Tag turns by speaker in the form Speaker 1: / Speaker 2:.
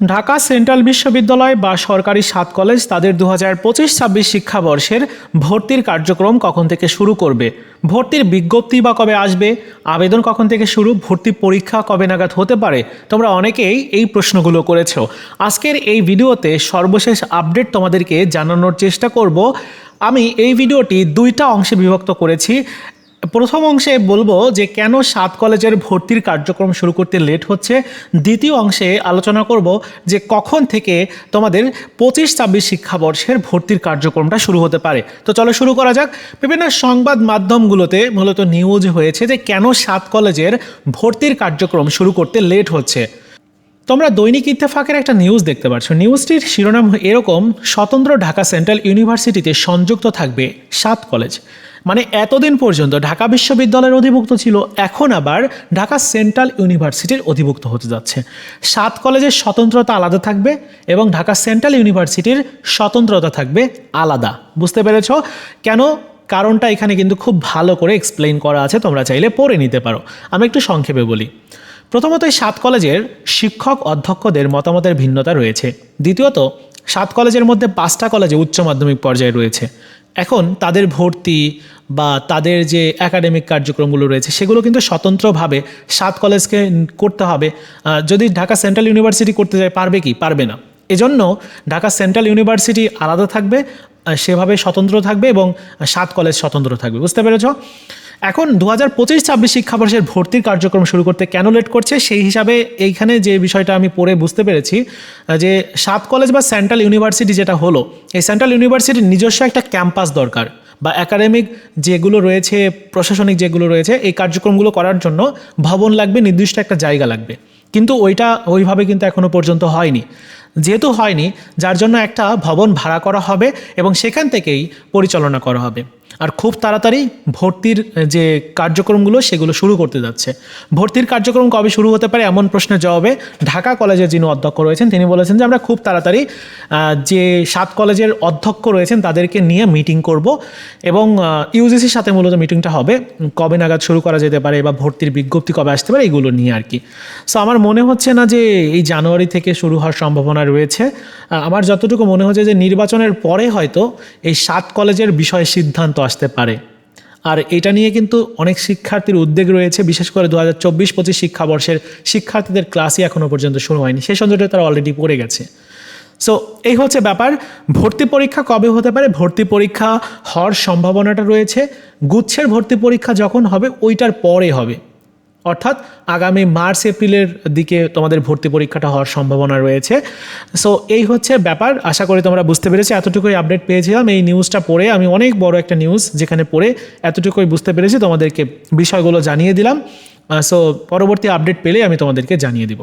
Speaker 1: Dhaka central বিশ্ববিদ্যালয় বা সরকারি সাত কলেজ তাদের দু হাজার পঁচিশ ছাব্বিশ শিক্ষাবর্ষের ভর্তির কার্যক্রম কখন থেকে শুরু করবে? ভর্তির বিজ্ঞপ্তি বা কবে আসবে? আবেদন কখন থেকে শুরু? ভর্তি পরীক্ষা কবে নাগাদ হতে পারে? তোমরা অনেকেই এই প্রশ্নগুলো করেছ। আজকের এই ভিডিওতে সর্বশেষ আপডেট তোমাদেরকে জানানোর চেষ্টা করব। আমি এই ভিডিওটি দুইটা অংশে বিভক্ত করেছি। প্রথম অংশে বলব যে কেন সাত কলেজের ভর্তির কার্যক্রম শুরু করতে লেট হচ্ছে। দ্বিতীয় অংশে আলোচনা করব যে কখন থেকে তোমাদের পঁচিশ ছাব্বিশ শিক্ষাবর্ষের ভর্তির কার্যক্রমটা শুরু হতে পারে। তো চলো শুরু করা যাক। বিভিন্ন সংবাদ মাধ্যমগুলোতে মূলত নিউজ হয়েছে যে কেন সাত কলেজের ভর্তির কার্যক্রম শুরু করতে লেট হচ্ছে। তোমরা দৈনিক ইত্তেফাকের একটা নিউজ দেখতে পাচ্ছ নিউজটির শিরোনাম এরকম, স্বতন্ত্র ঢাকা সেন্ট্রাল ইউনিভার্সিটিতে সংযুক্ত থাকবে সাত কলেজ। মানে এতদিন পর্যন্ত ঢাকা বিশ্ববিদ্যালয়ের অধিভুক্ত ছিল, এখন আবার ঢাকা সেন্ট্রাল ইউনিভার্সিটির অধিভুক্ত হতে যাচ্ছে। সাত কলেজের স্বতন্ত্রতা আলাদা থাকবে এবং ঢাকা সেন্ট্রাল ইউনিভার্সিটির স্বতন্ত্রতা থাকবে আলাদা। বুঝতে পেরেছ? কেন? কারণটা এখানে কিন্তু খুব ভালো করে এক্সপ্লেইন করা আছে, তোমরা চাইলে পড়ে নিতে পারো। আমি একটু সংক্ষেপে বলি। প্রথমত এই সাত কলেজের শিক্ষক অধ্যক্ষদের মতামতের ভিন্নতা রয়েছে। দ্বিতীয়ত সাত কলেজের মধ্যে পাঁচটা কলেজে উচ্চ মাধ্যমিক পর্যায়ে রয়েছে। এখন তাদের ভর্তি বা তাদের যে একাডেমিক কার্যক্রমগুলো রয়েছে, সেগুলো কিন্তু স্বতন্ত্রভাবে সাত কলেজকে করতে হবে। যদি ঢাকা সেন্ট্রাল ইউনিভার্সিটি করতে যায়, পারবে কি? পারবে না। এজন্য ঢাকা সেন্ট্রাল ইউনিভার্সিটি আলাদা থাকবে সেভাবে স্বতন্ত্র থাকবে এবং সাত কলেজ স্বতন্ত্র থাকবে। বুঝতে পেরেছ? এখন দু হাজার পঁচিশ, ছাব্বিশ শিক্ষাবর্ষের ভর্তির কার্যক্রম শুরু করতে কেন লেট করছে? সেই হিসাবে এইখানে যে বিষয়টা আমি পড়ে বুঝতে পেরেছি, যে সাত কলেজ বা সেন্ট্রাল ইউনিভার্সিটি যেটা হলো, এই সেন্ট্রাল ইউনিভার্সিটির নিজস্ব একটা ক্যাম্পাস দরকার বা একাডেমিক যেগুলো রয়েছে, প্রশাসনিক যেগুলো রয়েছে, এই কার্যক্রমগুলো করার জন্য ভবন লাগবে, নির্দিষ্ট একটা জায়গা লাগবে। কিন্তু ওইটা ওইভাবে কিন্তু এখনও পর্যন্ত হয়নি। যেহেতু হয়নি, যার জন্য একটা ভবন ভাড়া করা হবে এবং সেখান থেকেই পরিচালনা করা হবে। আর খুব তাড়াতাড়ি ভর্তির যে কার্যক্রমগুলো, সেগুলো শুরু করতে যাচ্ছে। ভর্তির কার্যক্রম কবে শুরু হতে পারে এমন প্রশ্নের জবাবে ঢাকা কলেজের যিনি অধ্যক্ষ রয়েছেন, তিনি বলেছেন যে আমরা খুব তাড়াতাড়ি যে সাত কলেজের অধ্যক্ষ রয়েছেন, তাদেরকে নিয়ে মিটিং করব এবং ইউজিসির সাথে মূলত মিটিংটা হবে। কবে নাগাদ শুরু করা যেতে পারে বা ভর্তির বিজ্ঞপ্তি কবে আসতে পারে, এগুলো নিয়ে আর কি। সো আমার মনে হচ্ছে না যে এই জানুয়ারি থেকে শুরু হওয়ার সম্ভাবনা রয়েছে। আমার যতটুকু মনে হচ্ছে যে নির্বাচনের পরে হয়তো এই সাত কলেজের বিষয়ে সিদ্ধান্ত আসতে পারে। আর এটা নিয়ে কিন্তু অনেক শিক্ষার্থীর উদ্বেগ রয়েছে, বিশেষ করে দু হাজার চব্বিশ, পঁচিশ শিক্ষাবর্ষের শিক্ষার্থীদের ক্লাসই এখনও পর্যন্ত শুরু হয়নি। সেই সঞ্জয়টা তারা অলরেডি পড়ে গেছে। সো এই হচ্ছে ব্যাপার। ভর্তি পরীক্ষা কবে হতে পারে? ভর্তি পরীক্ষা হওয়ার সম্ভাবনাটা রয়েছে। গুচ্ছের ভর্তি পরীক্ষা যখন হবে, ওইটার পরে হবে। অর্থাৎ আগামী মার্চ, এপ্রিলের দিকে তোমাদের ভর্তি পরীক্ষাটা হওয়ার সম্ভাবনা রয়েছে। সো এই হচ্ছে ব্যাপার। আশা করি তোমরা বুঝতে পেরেছি, এতটুকুই আপডেট পেয়েছিলাম। এই নিউজটা পড়ে আমি অনেক বড় একটা নিউজ যেখানে পড়ে এতটুকুই বুঝতে পেরেছি। তোমাদেরকে বিষয়গুলো জানিয়ে দিলাম। সো পরবর্তী আপডেট পেলে আমি তোমাদেরকে জানিয়ে দিব।